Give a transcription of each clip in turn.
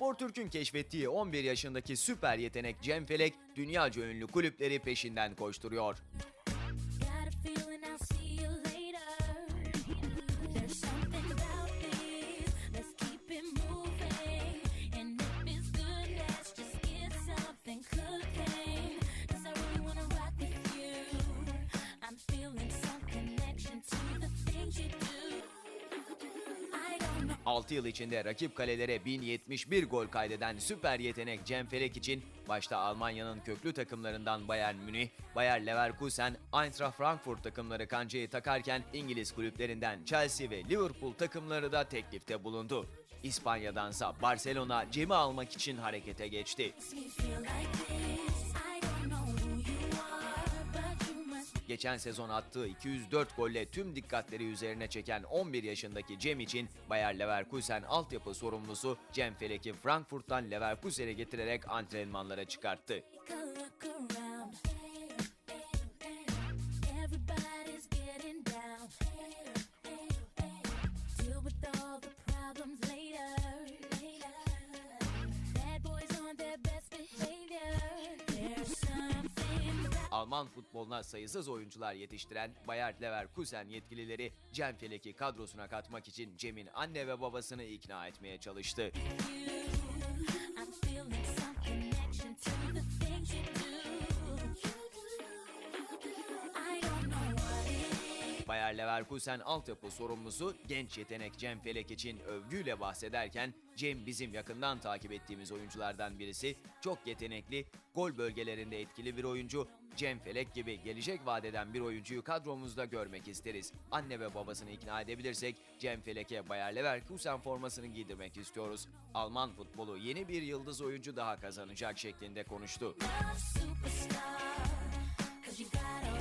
Spor Türk'ün keşfettiği 11 yaşındaki süper yetenek Cem Felek, dünyaca ünlü kulüpleri peşinden koşturuyor. 6 yıl içinde rakip kalelere 1071 gol kaydeden süper yetenek Cem Felek için başta Almanya'nın köklü takımlarından Bayern Münih, Bayer Leverkusen, Eintracht Frankfurt takımları kancayı takarken İngiliz kulüplerinden Chelsea ve Liverpool takımları da teklifte bulundu. İspanya'dansa Barcelona Cem'i almak için harekete geçti. Geçen sezon attığı 204 golle tüm dikkatleri üzerine çeken 11 yaşındaki Cem için Bayer Leverkusen altyapı sorumlusu Cem Felek'i Frankfurt'tan Leverkusen'e getirerek antrenmanlara çıkarttı. Alman futboluna sayısız oyuncular yetiştiren Bayer Leverkusen yetkilileri Cem Felek'i kadrosuna katmak için Cem'in anne ve babasını ikna etmeye çalıştı. you. Bayer Leverkusen altyapı sorumlusu genç yetenek Cem Felek için övgüyle bahsederken Cem bizim yakından takip ettiğimiz oyunculardan birisi. Çok yetenekli, gol bölgelerinde etkili bir oyuncu. Cem Felek gibi gelecek vadeden bir oyuncuyu kadromuzda görmek isteriz. Anne ve babasını ikna edebilirsek Cem Felek'e Bayer Leverkusen formasını giydirmek istiyoruz. Alman futbolu yeni bir yıldız oyuncu daha kazanacak şeklinde konuştu. Superstar. 'Cause you got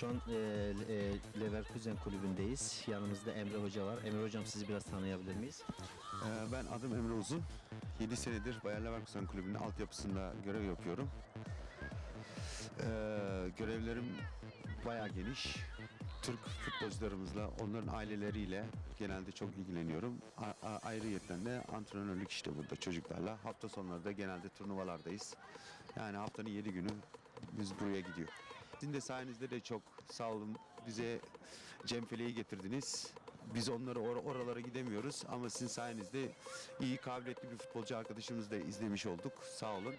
Şu an e, e, Leverkusen kulübündeyiz. Yanımızda Emre Hoca var. Emre Hocam sizi biraz tanıyabilir miyiz? Ee, Ben adım Emre Uzun. 7 senedir Bayer Leverkusen Kulübü'nün altyapısında görev yapıyorum. Ee, görevlerim bayağı geniş. Türk futbolcularımızla, onların aileleriyle genelde çok ilgileniyorum. A- a- ayrıyetten de antrenörlük işte burada çocuklarla. Hafta sonları da genelde turnuvalardayız. Yani haftanın 7 günü biz buraya gidiyor. Sizin de sayenizde de çok sağ olun bize Cem Fele'yi getirdiniz. Biz onları or- oralara gidemiyoruz ama sizin sayenizde iyi kabiliyetli bir futbolcu arkadaşımızı da izlemiş olduk. Sağ olun.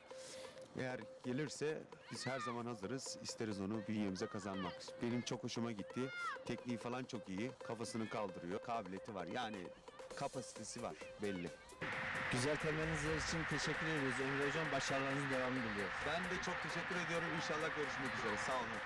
Eğer gelirse biz her zaman hazırız. İsteriz onu bünyemize kazanmak. Benim çok hoşuma gitti. Tekniği falan çok iyi. Kafasını kaldırıyor. Kabiliyeti var. Yani kapasitesi var belli. Güzel temenniler için teşekkür ediyoruz Emre Hocam. Başarılarınızın devamını diliyoruz. Ben de çok teşekkür ediyorum. İnşallah görüşmek üzere. Sağ olun.